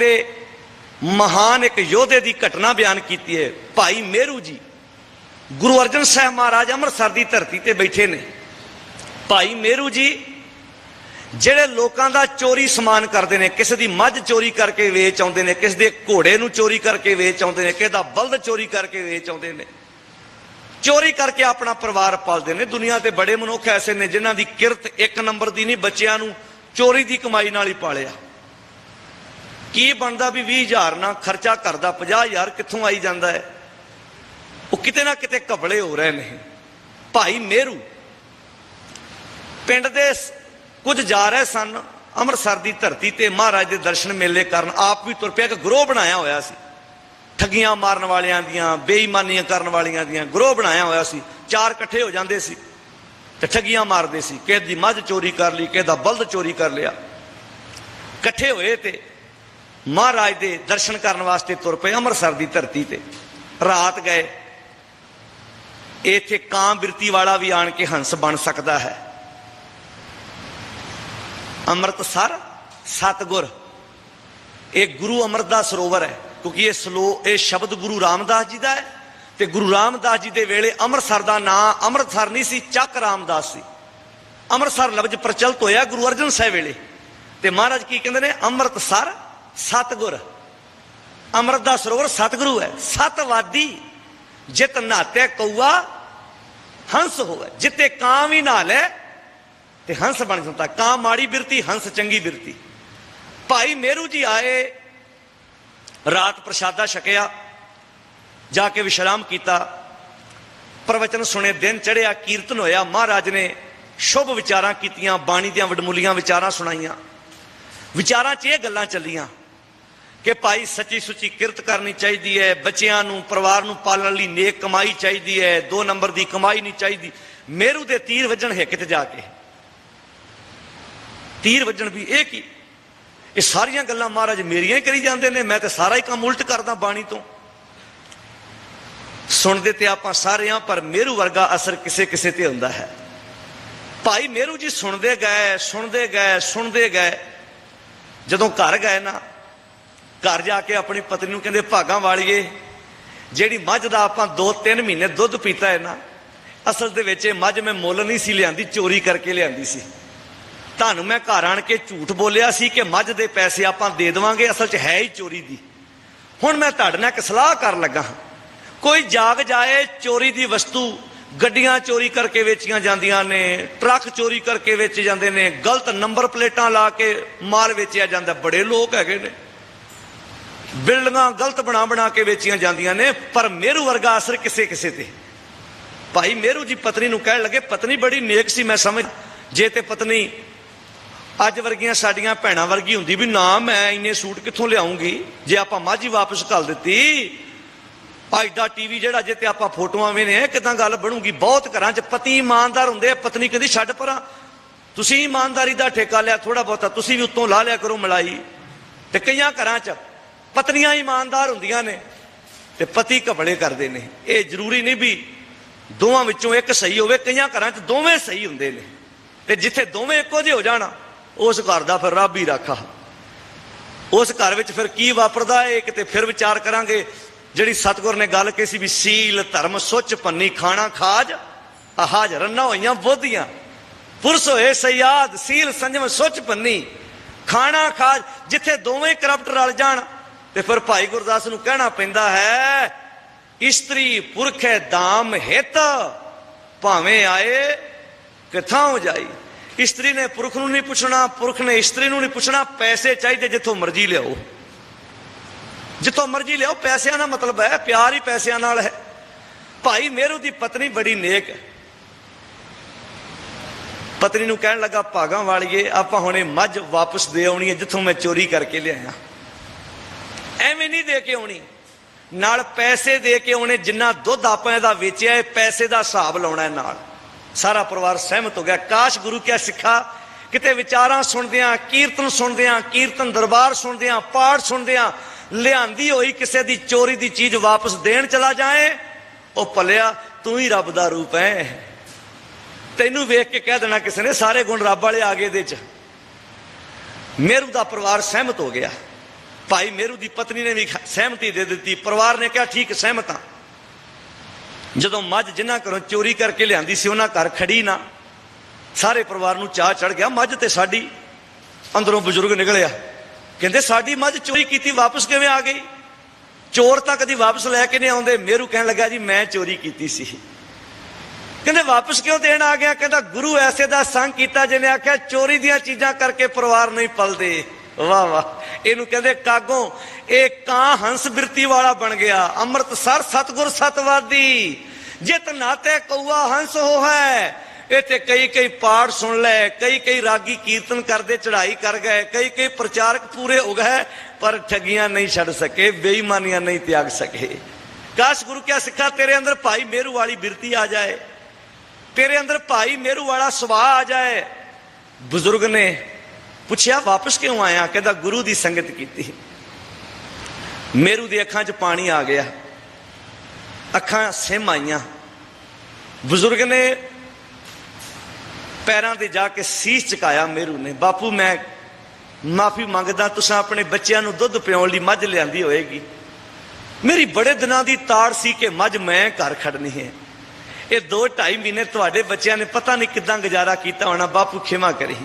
ਦੇ ਮਹਾਨ ਇੱਕ ਯੋਧੇ ਦੀ ਘਟਨਾ ਬਿਆਨ ਕੀਤੀ ਹੈ। ਭਾਈ ਮੇਰੂ ਜੀ, ਗੁਰੂ ਅਰਜਨ ਸਾਹਿਬ ਮਹਾਰਾਜ ਅੰਮ੍ਰਿਤਸਰ ਦੀ ਧਰਤੀ ਤੇ ਬੈਠੇ ਨੇ। ਭਾਈ ਮੇਰੂ ਜੀ, ਜਿਹੜੇ ਲੋਕਾਂ ਦਾ ਚੋਰੀ ਸਮਾਨ ਕਰਦੇ ਨੇ, ਕਿਸੇ ਦੀ ਮੱਝ ਚੋਰੀ ਕਰਕੇ ਵੇਚ ਆਉਂਦੇ ਨੇ, ਕਿਸੇ ਦੇ ਘੋੜੇ ਨੂੰ ਚੋਰੀ ਕਰਕੇ ਵੇਚ ਆਉਂਦੇ ਨੇ, ਕਿਸੇ ਦਾ ਬਲਦ ਚੋਰੀ ਕਰਕੇ ਵੇਚ ਆਉਂਦੇ ਨੇ, ਚੋਰੀ ਕਰਕੇ ਆਪਣਾ ਪਰਿਵਾਰ ਪਾਲਦੇ ਨੇ। ਦੁਨੀਆ ਤੇ ਬੜੇ ਮਨੁੱਖ ਐਸੇ ਨੇ ਜਿਨ੍ਹਾਂ ਦੀ ਕਿਰਤ ਇੱਕ ਨੰਬਰ ਦੀ ਨਹੀਂ, ਬੱਚਿਆਂ ਨੂੰ ਚੋਰੀ ਦੀ ਕਮਾਈ ਨਾਲ ਹੀ ਪਾਲਿਆ। ਕੀ ਬਣਦਾ ਵੀ 20000 ਨਾਲ ਖਰਚਾ ਕਰਦਾ 50000 ਕਿੱਥੋਂ ਆਈ ਜਾਂਦਾ ਹੈ? ਉਹ ਕਿਤੇ ਨਾ ਕਿਤੇ ਘਬਲੇ ਹੋ ਰਹੇ ਨੇ। ਭਾਈ ਮੇਰੂ, ਪਿੰਡ ਦੇ ਕੁਝ ਜਾ ਰਹੇ ਸਨ, ਅੰਮ੍ਰਿਤਸਰ ਦੀ ਧਰਤੀ ਤੇ ਮਹਾਰਾਜ ਦੇ ਦਰਸ਼ਨ ਮੇਲੇ ਕਰਨ ਆਪ ਵੀ ਤੁਰ ਪਿਆ, ਇੱਕ ਗਰੋਹ ਬਣਾਇਆ ਹੋਇਆ ਸੀ। ਠੱਗੀਆਂ ਮਾਰਨ ਵਾਲਿਆਂ ਦੀਆਂ, ਬੇਈਮਾਨੀਆਂ ਕਰਨ ਵਾਲਿਆਂ ਦੀਆਂ ਗਰੋਹ ਬਣਾਇਆ ਹੋਇਆ ਸੀ। ਚਾਰ ਇਕੱਠੇ ਹੋ ਜਾਂਦੇ ਸੀ ਤੇ ਠੱਗੀਆਂ ਮਾਰਦੇ ਸੀ। ਕਿਸੇ ਦੀ ਮੱਝ ਚੋਰੀ ਕਰ ਲਈ, ਕਿਸੇ ਦਾ ਬਲਦ ਚੋਰੀ ਕਰ ਲਿਆ। ਇਕੱਠੇ ਹੋਏ ਤੇ ਮਹਾਰਾਜ ਦੇ ਦਰਸ਼ਨ ਕਰਨ ਵਾਸਤੇ ਤੁਰ ਪਏ ਅੰਮ੍ਰਿਤਸਰ ਦੀ ਧਰਤੀ ਤੇ। ਰਾਤ ਗਏ। ਇੱਥੇ ਕਾਂ ਬਿਰਤੀ ਵਾਲਾ ਵੀ ਆਣ ਕੇ ਹੰਸ ਬਣ ਸਕਦਾ ਹੈ। ਅੰਮ੍ਰਿਤਸਰ ਸਤਗੁਰ। ਇਹ ਗੁਰੂ ਅਮਰਦਾਸ ਦਾ ਸਰੋਵਰ ਹੈ, ਕਿਉਂਕਿ ਇਹ ਸਲੋ, ਇਹ ਸ਼ਬਦ ਗੁਰੂ ਰਾਮਦਾਸ ਜੀ ਦਾ ਹੈ ਤੇ ਗੁਰੂ ਰਾਮਦਾਸ ਜੀ ਦੇ ਵੇਲੇ ਅੰਮ੍ਰਿਤਸਰ ਦਾ ਨਾਂ ਅੰਮ੍ਰਿਤਸਰ ਨਹੀਂ ਸੀ, ਚੱਕ ਰਾਮਦਾਸ ਸੀ। ਅੰਮ੍ਰਿਤਸਰ ਲਫ਼ਜ਼ ਪ੍ਰਚਲਿਤ ਹੋਇਆ ਗੁਰੂ ਅਰਜਨ ਸਾਹਿਬ ਵੇਲੇ। ਤੇ ਮਹਾਰਾਜ ਕੀ ਕਹਿੰਦੇ ਨੇ? ਅੰਮ੍ਰਿਤਸਰ ਸਤਗੁਰ। ਅੰਮ੍ਰਿਤ ਦਾ ਸਰੋਵਰ ਸਤਿਗੁਰੂ ਹੈ। ਸਤਵਾਦੀ ਜਿਤ ਨਾਤੇ ਕਊਆ, ਹੰਸ ਹੋਵੇ। ਜਿੱਤੇ ਕਾਂ ਵੀ ਨਾ ਲੈ, ਤੇ ਹੰਸ ਬਣ ਜਾਂਦਾ। ਕਾਂ ਮਾੜੀ ਬਿਰਤੀ, ਹੰਸ ਚੰਗੀ ਬਿਰਤੀ। ਭਾਈ ਮੇਰੂ ਜੀ ਆਏ, ਰਾਤ ਪ੍ਰਸ਼ਾਦਾ ਛਕਿਆ, ਜਾ ਕੇ ਵਿਸ਼ਰਾਮ ਕੀਤਾ। ਪ੍ਰਵਚਨ ਸੁਣੇ, ਦਿਨ ਚੜਿਆ ਕੀਰਤਨ ਹੋਇਆ। ਮਹਾਰਾਜ ਨੇ ਸ਼ੁਭ ਵਿਚਾਰਾਂ ਕੀਤੀਆਂ, ਬਾਣੀ ਦੀਆਂ ਵਡਮੁੱਲੀਆਂ ਵਿਚਾਰਾਂ ਸੁਣਾਈਆਂ। ਵਿਚਾਰਾਂ 'ਚ ਇਹ ਗੱਲਾਂ ਚੱਲੀਆਂ। ਕਿ ਭਾਈ ਸੱਚੀ ਸੁੱਚੀ ਕਿਰਤ ਕਰਨੀ ਚਾਹੀਦੀ ਹੈ, ਬੱਚਿਆਂ ਨੂੰ, ਪਰਿਵਾਰ ਨੂੰ ਪਾਲਣ ਲਈ ਨੇਕ ਕਮਾਈ ਚਾਹੀਦੀ ਹੈ, ਦੋ ਨੰਬਰ ਦੀ ਕਮਾਈ ਨਹੀਂ ਚਾਹੀਦੀ। ਮੇਰੂ ਦੇ ਤੀਰ ਵੱਜਣ ਹਿੱਕ ਤੇ ਜਾ ਕੇ। ਤੀਰ ਵੱਜਣ ਵੀ ਇਹ ਕੀ? ਇਹ ਸਾਰੀਆਂ ਗੱਲਾਂ ਮਹਾਰਾਜ ਮੇਰੀਆਂ ਹੀ ਕਰੀ ਜਾਂਦੇ ਨੇ, ਮੈਂ ਤੇ ਸਾਰਾ ਹੀ ਕੰਮ ਉਲਟ ਕਰਦਾ ਬਾਣੀ ਤੋਂ। ਸੁਣਦੇ ਤੇ ਆਪਾਂ ਸਾਰੇ ਆ, ਪਰ ਮੇਰੂ ਵਰਗਾ ਅਸਰ ਕਿਸੇ ਕਿਸੇ ਤੇ ਹੁੰਦਾ ਹੈ। ਭਾਈ ਮੇਰੂ ਜੀ ਸੁਣਦੇ ਗਏ ਸੁਣਦੇ ਗਏ ਸੁਣਦੇ ਗਏ। ਜਦੋਂ ਘਰ ਗਏ ਨਾ ਘਰ ਜਾ ਕੇ ਆਪਣੀ ਪਤਨੀ ਨੂੰ ਕਹਿੰਦੇ, ਭਾਗਾਂ ਵਾਲੀਏ, ਜਿਹੜੀ ਮੱਝ ਦਾ ਆਪਾਂ 2-3 ਮਹੀਨੇ ਦੁੱਧ ਪੀਤਾ ਹੈ ਨਾ, ਅਸਲ ਦੇ ਵਿੱਚ ਇਹ ਮੱਝ ਮੈਂ ਮੁੱਲ ਨਹੀਂ ਸੀ ਲਿਆਂਦੀ, ਚੋਰੀ ਕਰਕੇ ਲਿਆਂਦੀ ਸੀ। ਤੁਹਾਨੂੰ ਮੈਂ ਘਰ ਆਣ ਕੇ ਝੂਠ ਬੋਲਿਆ ਸੀ ਕਿ ਮੱਝ ਦੇ ਪੈਸੇ ਆਪਾਂ ਦੇ ਦੇਵਾਂਗੇ, ਅਸਲ 'ਚ ਹੈ ਹੀ ਚੋਰੀ ਦੀ। ਹੁਣ ਮੈਂ ਤੁਹਾਡੇ ਨਾਲ ਇੱਕ ਸਲਾਹ ਕਰਨ ਲੱਗਾ ਹਾਂ। ਕੋਈ ਜਾਗ ਜਾਏ, ਚੋਰੀ ਦੀ ਵਸਤੂ ਗੱਡੀਆਂ ਚੋਰੀ ਕਰਕੇ ਵੇਚੀਆਂ ਜਾਂਦੀਆਂ ਨੇ, ਟਰੱਕ ਚੋਰੀ ਕਰਕੇ ਵੇਚੇ ਜਾਂਦੇ ਨੇ, ਗਲਤ ਨੰਬਰ ਪਲੇਟਾਂ ਲਾ ਕੇ ਮਾਲ ਵੇਚਿਆ ਜਾਂਦਾ, ਬੜੇ ਲੋਕ ਹੈਗੇ ਨੇ। ਬਿਲਡਿੰਗਾਂ ਗਲਤ ਬਣਾ ਬਣਾ ਕੇ ਵੇਚੀਆਂ ਜਾਂਦੀਆਂ ਨੇ, ਪਰ ਮੇਰੂ ਵਰਗਾ ਅਸਰ ਕਿਸੇ ਕਿਸੇ ਤੇ। ਭਾਈ ਮੇਰੂ ਜੀ ਪਤਨੀ ਨੂੰ ਕਹਿਣ ਲੱਗੇ, ਪਤਨੀ ਬੜੀ ਨੇਕ ਸੀ, ਮੈਂ ਸਮਝ, ਜੇ ਤੇ ਪਤਨੀ ਅੱਜ ਵਰਗੀਆਂ ਸਾਡੀਆਂ ਭੈਣਾਂ ਵਰਗੀ ਹੁੰਦੀ ਵੀ ਨਾ ਮੈਂ ਇੰਨੇ ਸੂਟ ਕਿੱਥੋਂ ਲਿਆਉਂਗੀ? ਜੇ ਆਪਾਂ ਮਾਝੀ ਵਾਪਸ ਕਰ ਦਿੱਤੀ ਅੱਜ ਦਾ ਟੀਵੀ ਜਿਹੜਾ, ਜੇ ਤੇ ਆਪਾਂ ਫੋਟੋਆਂ ਵੇਨੇ ਕਿਦਾਂ ਗੱਲ ਬਣੂਗੀ? ਬਹੁਤ ਘਰਾਂ 'ਚ ਪਤੀ ਇਮਾਨਦਾਰ ਹੁੰਦੇ ਪਤਨੀ ਕਹਿੰਦੀ, ਛੱਡ ਪਰਾਂ, ਤੁਸੀਂ ਇਮਾਨਦਾਰੀ ਦਾ ਠੇਕਾ ਲਿਆ ਥੋੜਾ ਬਹੁਤਾ, ਤੁਸੀਂ ਵੀ ਉੱਤੋਂ ਲਾ ਲਿਆ ਕਰੋ ਮਲਾਈ। ਤੇ ਕਈਆਂ ਘਰਾਂ 'ਚ ਪਤਨੀਆਂ ਇਮਾਨਦਾਰ ਹੁੰਦੀਆਂ ਨੇ ਤੇ ਪਤੀ ਘਬਲੇ ਕਰਦੇ ਨੇ। ਇਹ ਜ਼ਰੂਰੀ ਨਹੀਂ ਵੀ ਦੋਵਾਂ ਵਿੱਚੋਂ ਇੱਕ ਸਹੀ ਹੋਵੇ, ਕਈਆਂ ਘਰਾਂ 'ਚ ਦੋਵੇਂ ਸਹੀ ਹੁੰਦੇ ਨੇ। ਤੇ ਜਿੱਥੇ ਦੋਵੇਂ ਇੱਕੋ ਜਿਹੇ ਹੋ ਜਾਣ, ਉਸ ਘਰ ਦਾ ਫਿਰ ਰੱਬ ਹੀ ਰਾਖਾ ਉਸ ਘਰ ਵਿੱਚ ਫਿਰ ਕੀ ਵਾਪਰਦਾ ਹੈ ਕਿਤੇ ਫਿਰ ਵਿਚਾਰ ਕਰਾਂਗੇ। ਜਿਹੜੀ ਸਤਗੁਰ ਨੇ ਗੱਲ ਕਹੀ ਸੀ ਵੀ ਸੀਲ ਧਰਮ ਸੁੱਚ ਪੰਨੀ ਖਾਣਾ ਖਾਜ, ਆਹਾਜ ਰੰਨਾ ਹੋਈਆਂ ਬੋਧੀਆਂ। ਪੁਰਸ ਹੋਏ ਸਯਾਦ, ਸੀਲ ਸੰਜਮ ਸੁੱਚ ਪੰਨੀ, ਖਾਣਾ ਖਾਜ, ਜਿੱਥੇ ਦੋਵੇਂ ਕਰਪਟ ਰਲ ਜਾਣ ਤੇ ਫਿਰ ਭਾਈ ਗੁਰਦਾਸ ਨੂੰ ਕਹਿਣਾ ਪੈਂਦਾ ਹੈ, ਇਸਤਰੀ ਪੁਰਖੇ ਦਾਮ ਹਿਤ, ਭਾਵੇਂ ਆਏ ਕਿਥਾਂ ਜਾਈ। ਇਸਤਰੀ ਨੇ ਪੁਰਖ ਨੂੰ ਨਹੀਂ ਪੁੱਛਣਾ, ਪੁਰਖ ਨੇ ਇਸਤਰੀ ਨੂੰ ਨਹੀਂ ਪੁੱਛਣਾ, ਪੈਸੇ ਚਾਹੀਦੇ ਜਿੱਥੋਂ ਮਰਜ਼ੀ ਲਿਆਓ। ਜਿੱਥੋਂ ਮਰਜ਼ੀ ਲਿਆਓ, ਪੈਸਿਆਂ ਦਾ ਮਤਲਬ ਹੈ, ਪਿਆਰ ਹੀ ਪੈਸਿਆਂ ਨਾਲ ਹੈ। ਭਾਈ ਮੇਰੂ ਦੀ ਪਤਨੀ ਬੜੀ ਨੇਕ ਹੈ। ਪਤਨੀ ਨੂੰ ਕਹਿਣ ਲੱਗਾ, ਭਾਗਾਂ ਵਾਲੀਏ, ਆਪਾਂ ਹੁਣੇ ਮੱਝ ਵਾਪਸ ਦੇ ਆਉਣੀ ਹੈ, ਜਿੱਥੋਂ ਮੈਂ ਚੋਰੀ ਕਰਕੇ ਲਿਆਇਆ। ਐਵੇਂ ਨਹੀਂ ਦੇ ਕੇ ਆਉਣੀ। ਨਾਲ ਪੈਸੇ ਦੇ ਕੇ ਆਉਣੇ, ਜਿੰਨਾ ਦੁੱਧ ਆਪਾਂ ਇਹਦਾ ਵੇਚਿਆ ਹੈ ਪੈਸੇ ਦਾ ਹਿਸਾਬ ਲਾਉਣਾ ਹੈ ਨਾਲ। ਸਾਰਾ ਪਰਿਵਾਰ ਸਹਿਮਤ ਹੋ ਗਿਆ। ਕਾਸ਼ ਗੁਰੂ ਕਿਆ ਸਿੱਖਾ, ਕਿਤੇ ਵਿਚਾਰਾਂ ਸੁਣਦਿਆਂ, ਕੀਰਤਨ ਸੁਣਦਿਆਂ, ਕੀਰਤਨ ਦਰਬਾਰ ਸੁਣਦਿਆਂ, ਪਾਠ ਸੁਣਦਿਆਂ, ਲਿਆਂਦੀ ਹੋਈ ਕਿਸੇ ਦੀ ਚੋਰੀ ਦੀ ਚੀਜ਼ ਵਾਪਸ ਦੇਣ ਚਲਾ ਜਾਏ, ਉਹ ਭਲਿਆ, ਤੂੰ ਹੀ ਰੱਬ ਦਾ ਰੂਪ ਹੈ ਤੈਨੂੰ ਵੇਖ ਕੇ ਕਹਿ ਦੇਣਾ ਕਿਸੇ ਨੇ, ਸਾਰੇ ਗੁਣ ਰੱਬ ਵਾਲੇ ਆ ਗਏ ਇਹਦੇ ਚ। ਮੇਰੂ ਦਾ ਪਰਿਵਾਰ ਸਹਿਮਤ ਹੋ ਗਿਆ। ਭਾਈ ਮੇਰੂ ਦੀ ਪਤਨੀ ਨੇ ਵੀ ਸਹਿਮਤੀ ਦੇ ਦਿੱਤੀ, ਪਰਿਵਾਰ ਨੇ ਕਿਹਾ, ਠੀਕ, ਸਹਿਮਤ ਹਾਂ। ਜਦੋਂ ਮੱਝ ਜਿਨ੍ਹਾਂ ਘਰੋਂ ਚੋਰੀ ਕਰਕੇ ਲਿਆਂਦੀ ਸੀ, ਉਹਨਾਂ ਘਰ ਖੜੀ ਨਾ, ਸਾਰੇ ਪਰਿਵਾਰ ਨੂੰ ਚਾਹ ਚੜ ਗਿਆ, ਮੱਝ ਤੇ ਸਾਡੀ ਅੰਦਰੋਂ ਬਜ਼ੁਰਗ ਨਿਕਲਿਆ। ਕਹਿੰਦੇ, ਸਾਡੀ ਮੱਝ ਚੋਰੀ ਕੀਤੀ, ਵਾਪਸ ਕਿਵੇਂ ਆ ਗਈ? ਚੋਰ ਤਾਂ ਕਦੀ ਵਾਪਸ ਲੈ ਕੇ ਨਹੀਂ ਆਉਂਦੇ। ਮੇਰੂ ਕਹਿਣ ਲੱਗਾ, ਜੀ, ਮੈਂ ਚੋਰੀ ਕੀਤੀ ਸੀ। ਕਹਿੰਦੇ, ਵਾਪਸ ਕਿਉਂ ਦੇਣ ਆ ਗਿਆ? ਕਹਿੰਦਾ, ਗੁਰੂ ਐਸੇ ਦਾ ਸੰਗ ਕੀਤਾ, ਜਿਹਨੇ ਆਖਿਆ, ਚੋਰੀ ਦੀਆਂ ਚੀਜ਼ਾਂ ਕਰਕੇ ਪਰਿਵਾਰ ਨਹੀਂ ਪਲਦੇ। ਵਾਹ ਵਾਹ। ਇਹਨੂੰ ਕਹਿੰਦੇ ਕਾਗੋਂ। ਇਹ ਕਾਂ ਹੰਸ ਬਿਰਤੀ ਵਾਲਾ ਬਣ ਗਿਆ। ਅੰਮ੍ਰਿਤਸਰ ਸਤਗੁਰ ਸਤਵਾਦੀ। ਜਿਤ ਨਾਤੇ ਕਊਆ ਹੰਸ ਹੋ ਹੈ ਇੱਥੇ ਕਈ ਕਈ ਪਾਠ ਸੁਣ ਲੈ, ਕਈ ਕਈ ਰਾਗੀ ਕੀਰਤਨ ਕਰਦੇ, ਚੜ੍ਹਾਈ ਕਰ ਗਏ, ਕਈ ਕਈ ਪ੍ਰਚਾਰਕ ਪੂਰੇ ਹੋ ਗਏ, ਪਰ ਠੱਗੀਆਂ ਨਹੀਂ ਛੱਡ ਸਕੇ, ਬੇਈਮਾਨੀਆਂ ਨਹੀਂ ਤਿਆਗ ਸਕੇ। ਕਾਸ਼ ਗੁਰੂ ਕਿਆ ਸਿੱਖਾ, ਤੇਰੇ ਅੰਦਰ ਭਾਈ ਮੇਰੂ ਵਾਲੀ ਬਿਰਤੀ ਆ ਜਾਏ। ਤੇਰੇ ਅੰਦਰ ਭਾਈ ਮੇਰੂ ਵਾਲਾ ਸੁਭਾਅ ਆ ਜਾਏ। ਬਜ਼ੁਰਗ ਨੇ ਪੁੱਛਿਆ, ਵਾਪਸ ਕਿਉਂ ਆਇਆ? ਕਹਿੰਦਾ, ਗੁਰੂ ਦੀ ਸੰਗਤ ਕੀਤੀ। ਮੇਰੂ ਦੀ ਅੱਖਾਂ 'ਚ ਪਾਣੀ ਆ ਗਿਆ। ਅੱਖਾਂ ਸਿਮ ਆਈਆਂ। ਬਜ਼ੁਰਗ ਨੇ ਪੈਰਾਂ ਤੇ ਜਾ ਕੇ ਸੀਸ ਝੁਕਾਇਆ ਮੇਰੂ ਨੇ। ਬਾਪੂ, ਮੈਂ ਮਾਫੀ ਮੰਗਦਾ, ਤੁਸੀਂ ਆਪਣੇ ਬੱਚਿਆਂ ਨੂੰ ਦੁੱਧ ਪਿਆਉਣ ਲਈ ਮੱਝ ਲਿਆਂਦੀ ਹੋਏਗੀ। ਮੇਰੀ ਬੜੇ ਦਿਨਾਂ ਦੀ ਤਾੜ ਸੀ ਕਿ ਮੱਝ ਮੈਂ ਘਰ ਖੜਨੀ ਹੈ। ਇਹ 2.5 ਮਹੀਨੇ ਤੁਹਾਡੇ ਬੱਚਿਆਂ ਨੇ ਪਤਾ ਨਹੀਂ ਕਿਦਾਂ ਗੁਜ਼ਾਰਾ ਕੀਤਾ ਹੋਣਾ। ਬਾਪੂ, ਖਿਮਾ ਕਰੀ।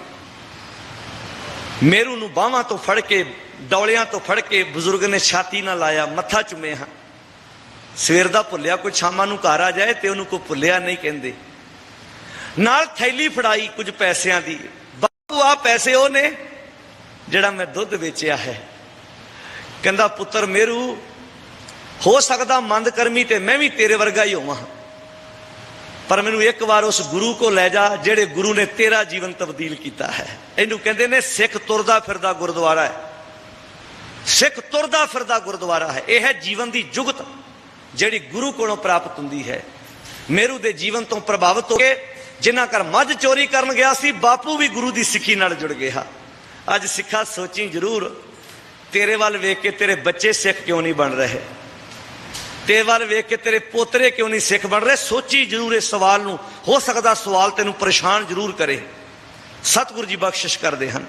ਮੇਰੂ ਨੂੰ ਬਾਹਾਂ ਤੋਂ ਫੜ ਕੇ ਡੌਲਿਆਂ ਤੋਂ ਫੜ ਕੇ ਬਜ਼ੁਰਗ ਨੇ ਛਾਤੀ ਨਾਲ ਲਾਇਆ ਮੱਥਾ ਚੁੰਮੇ ਹਾਂ ਸਵੇਰ ਦਾ ਭੁੱਲਿਆ ਕੋਈ ਸ਼ਾਮਾਂ ਨੂੰ ਘਰ ਆ ਜਾਏ ਤੇ ਉਹਨੂੰ ਕੋਈ ਭੁੱਲਿਆ ਨਹੀਂ ਕਹਿੰਦੇ ਨਾਲ ਥੈਲੀ ਫੜਾਈ ਕੁਝ ਪੈਸਿਆਂ ਦੀ ਬਾਪੂ ਆ ਪੈਸੇ ਉਹ ਨੇ ਜਿਹੜਾ ਮੈਂ ਦੁੱਧ ਵੇਚਿਆ ਹੈ ਕਹਿੰਦਾ ਪੁੱਤਰ ਮੇਰੂ ਹੋ ਸਕਦਾ ਮੰਦ ਕਰਮੀ ਤੇ ਮੈਂ ਵੀ ਤੇਰੇ ਵਰਗਾ ਹੀ ਹੋਵਾਂ ਪਰ ਮੈਨੂੰ ਇੱਕ ਵਾਰ ਉਸ ਗੁਰੂ ਕੋ ਲੈ ਜਾ, ਜਿਹੜੇ ਗੁਰੂ ਨੇ ਤੇਰਾ ਜੀਵਨ ਤਬਦੀਲ ਕੀਤਾ ਹੈ। ਇਹਨੂੰ ਕਹਿੰਦੇ ਨੇ ਸਿੱਖ ਤੁਰਦਾ ਫਿਰਦਾ ਗੁਰਦੁਆਰਾ ਹੈ। ਸਿੱਖ ਤੁਰਦਾ ਫਿਰਦਾ ਗੁਰਦੁਆਰਾ ਹੈ। ਇਹ ਹੈ ਜੀਵਨ ਦੀ ਜੁਗਤ, ਜਿਹੜੀ ਗੁਰੂ ਕੋਲੋਂ ਪ੍ਰਾਪਤ ਹੁੰਦੀ ਹੈ। ਮੇਰੂ ਦੇ ਜੀਵਨ ਤੋਂ ਪ੍ਰਭਾਵਿਤ ਹੋ ਕੇ ਜਿਨ੍ਹਾਂ ਘਰ ਮੱਝ ਚੋਰੀ ਕਰਨ ਗਿਆ ਸੀ, ਬਾਪੂ ਵੀ ਗੁਰੂ ਦੀ ਸਿੱਖੀ ਨਾਲ ਜੁੜ ਗਿਆ ਅੱਜ ਸਿੱਖਾ ਸੋਚੀ ਜ਼ਰੂਰ, ਤੇਰੇ ਵੱਲ ਵੇਖ ਕੇ ਤੇਰੇ ਬੱਚੇ ਸਿੱਖ ਕਿਉਂ ਨਹੀਂ ਬਣ ਰਹੇ? ਤੇਰੇ ਵੱਲ ਵੇਖ ਕੇ ਤੇਰੇ ਪੋਤਰੇ ਕਿਉਂ ਨਹੀਂ ਸਿੱਖ ਬਣ ਰਹੇ? ਸੋਚੀ ਜ਼ਰੂਰ ਇਸ ਸਵਾਲ ਨੂੰ। ਹੋ ਸਕਦਾ ਸਵਾਲ ਤੈਨੂੰ ਪਰੇਸ਼ਾਨ ਜ਼ਰੂਰ ਕਰੇ। ਸਤਿਗੁਰੂ ਜੀ ਬਖਸ਼ਿਸ਼ ਕਰਦੇ ਹਨ।